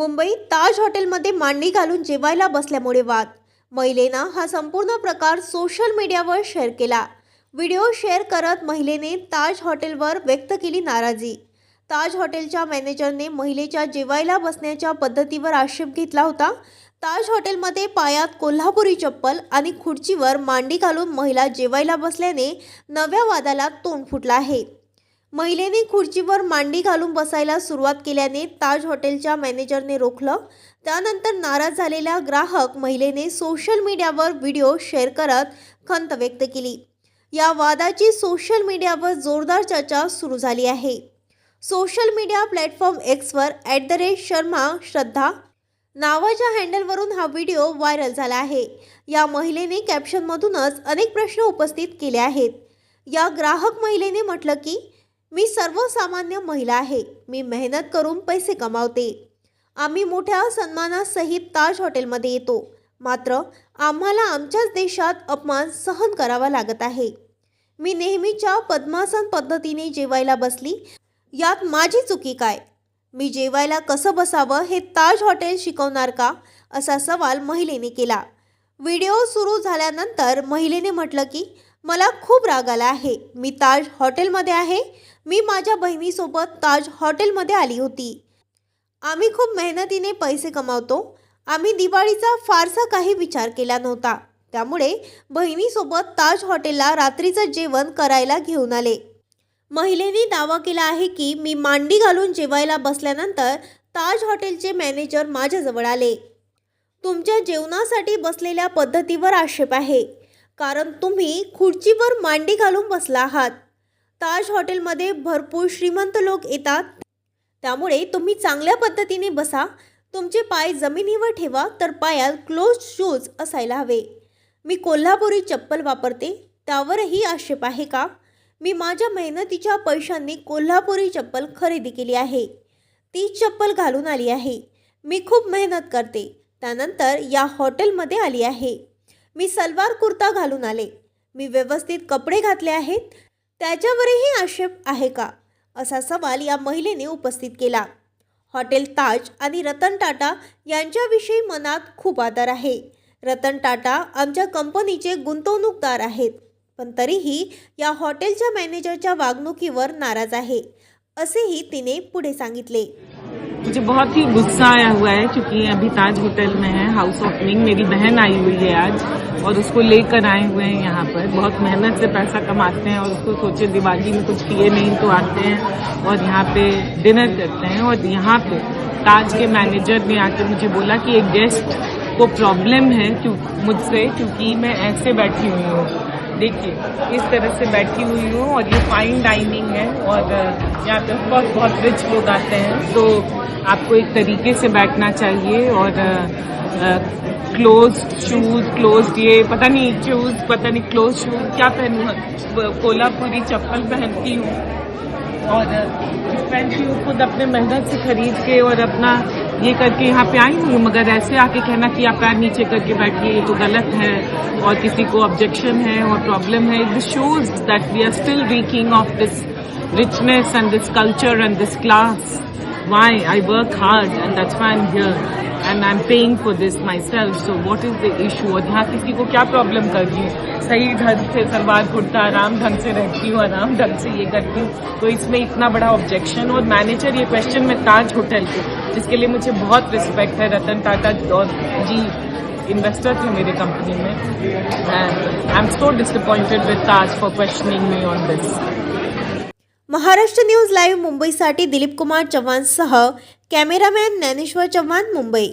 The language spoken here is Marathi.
मुंबईत ताज हॉटेलमध्ये मांडी घालून जेवायला बसल्यामुळे वाद. महिलेनं हा संपूर्ण प्रकार सोशल मीडियावर शेअर केला. व्हिडिओ शेअर करत महिलेने ताज हॉटेलवर व्यक्त केली नाराजी. ताज हॉटेलच्या मॅनेजरने महिलेच्या जेवायला बसण्याच्या पद्धतीवर आक्षेप घेतला होता. ताज हॉटेलमध्ये पायात कोल्हापुरी चप्पल आणि खुर्चीवर मांडी घालून महिला जेवायला बसल्याने नव्या वादाला तोंड फुटलं आहे. महिलेने खुर्चीवर मांडी घालून बसायला सुरुवात केल्याने ताज हॉटेलच्या मॅनेजरने रोखलं. त्यानंतर नाराज झालेल्या ग्राहक महिलेने सोशल मीडियावर व्हिडिओ शेअर करत खंत व्यक्त केली. या वादाची सोशल मीडियावर जोरदार चर्चा सुरू झाली आहे. Social media platform Xavier at the rate Sharma Shraddha. नावाच्या हँडलवरून हा व्हिडिओ व्हायरल झाला आहे. या महिलेने कॅप्शनमधूनच अनेक प्रश्न उपस्थित केले आहेत. या ग्राहक महिलेने म्हटलं की मी सर्वसामान्य महिला आहे. मी मेहनत करून पैसे कमावते. आम्ही मोठ्या सन्मानासहित ताज हॉटेलमध्ये येतो. मात्र आम्हाला आमच्याच देशात अपमान सहन करावा लागत आहे. मी नेहमीच्या पद्मासन पद्धतीने जेवायला बसली. यात माझी चुकी काय? मी जेवायला कसं बसावं हे ताज हॉटेल शिकवणार का? असा सवाल महिलेने केला. व्हिडिओ सुरू झाल्यानंतर महिलेने म्हटलं की मला खूप राग आला आहे. मी ताज हॉटेलमध्ये आहे. मी माझ्या बहिणीसोबत ताज हॉटेलमध्ये आली होती. आम्ही खूप मेहनतीने पैसे कमावतो. आम्ही दिवाळीचा फारसा काही विचार केला नव्हता. त्यामुळे बहिणीसोबत ताज हॉटेलला रात्रीचं जेवण करायला घेऊन आले. महिलेने दावा केला आहे की मी मांडी घालून जेवायला बसल्यानंतर ताज हॉटेलचे मॅनेजर माझ्याजवळ आले. तुमच्या जेवणासाठी बसलेल्या पद्धतीवर आक्षेप आहे. कारण तुम्ही खुर्चीवर मांडी घालून बसला आहात. ताज हॉटेलमध्ये भरपूर श्रीमंत लोक येतात. त्यामुळे तुम्ही चांगल्या पद्धतीने बसा. तुमचे पाय जमिनीवर ठेवा तर पायात क्लोज शूज असायला हवे. मी कोल्हापुरी चप्पल वापरते. त्यावरही आक्षेप आहे का? मी माझ्या मेहनतीच्या पैशांनी कोल्हापुरी चप्पल खरेदी केली आहे. ती चप्पल घालून आली आहे. मी खूप मेहनत करते. त्यानंतर या हॉटेलमध्ये आली आहे. मी सलवार कुर्ता घालून आले. मी व्यवस्थित कपडे घातले आहेत. त्याच्यावरही आक्षेप आहे का? असा सवाल या महिलेने उपस्थित केला. हॉटेल ताज आणि रतन टाटा यांच्याविषयी मनात खूप आदर आहे. रतन टाटा आमच्या कंपनीचे गुंतवणूकदार आहेत. पण तरीही या हॉटेलच्या मॅनेजरच्या वागणुकीवर नाराज आहे असेही तिने पुढे सांगितले. मुझे बहुत ही गुस्सा आया हुआ है, क्योंकि अभी ताज होटल में है हाउस ओपनिंग मेरी बहन आई हुई है आज, और उसको लेकर आए हुए हैं यहाँ पर। बहुत मेहनत से पैसा कमाते हैं और उसको सोचे दिवाली में कुछ किए नहीं तो आते हैं और यहाँ पे डिनर करते हैं और यहाँ पे ताज के मैनेजर ने आके मुझे बोला कि एक गेस्ट को प्रॉब्लम है क्यों मुझसे, क्योंकि मैं ऐसे बैठी हुई हूँ। देखिए इस तरह से बैठी हुई हूँ और ये फाइन डाइनिंग है और यहाँ पे बहुत बहुत रिच लोग आते हैं। तो आपको एक तरीके से बैठना चाहिए और क्लोज शूज़ क्लोज ये पता नहीं शूज़ पता नहीं क्लोज शूज़ क्या पहनूँ? कोल्हापुरी चप्पल पहनती हूँ। और पहनती हूँ खुद अपने मेहनत से खरीद के और अपना ये करके यहाँ पे आई हूँ, मगर ऐसे आके कहना कि आप पैर नीचे करके बैठिए, ये तो गलत है और किसी को ऑब्जेक्शन है और प्रॉब्लम है। This shows that we are still reeking of this richness and this culture and this class why I work hard and that's why I'm here. And I'm paying for this myself. So what is the issue? और यहाँ किसी को क्या प्रॉब्लम कर रही हूँ सही ढंग से सलवार कुर्ता आराम ढंग से रहती हूँ, आराम ढंग से ये करती हूँ तो इसमें इतना बड़ा ऑब्जेक्शन और मैनेजर ये क्वेश्चन में ताज होटल के जिसके लिए मुझे बहुत रिस्पेक्ट है, रतन टाटा और जी इन्वेस्टर थे मेरे कंपनी में and I am so disappointed with Taj for questioning me on this Maharashtra news live मुंबईसाठी दिलीप कुमार चव्हाणसह कॅमेरामॅन ज्ञानेश्वर चव्हाण मुंबई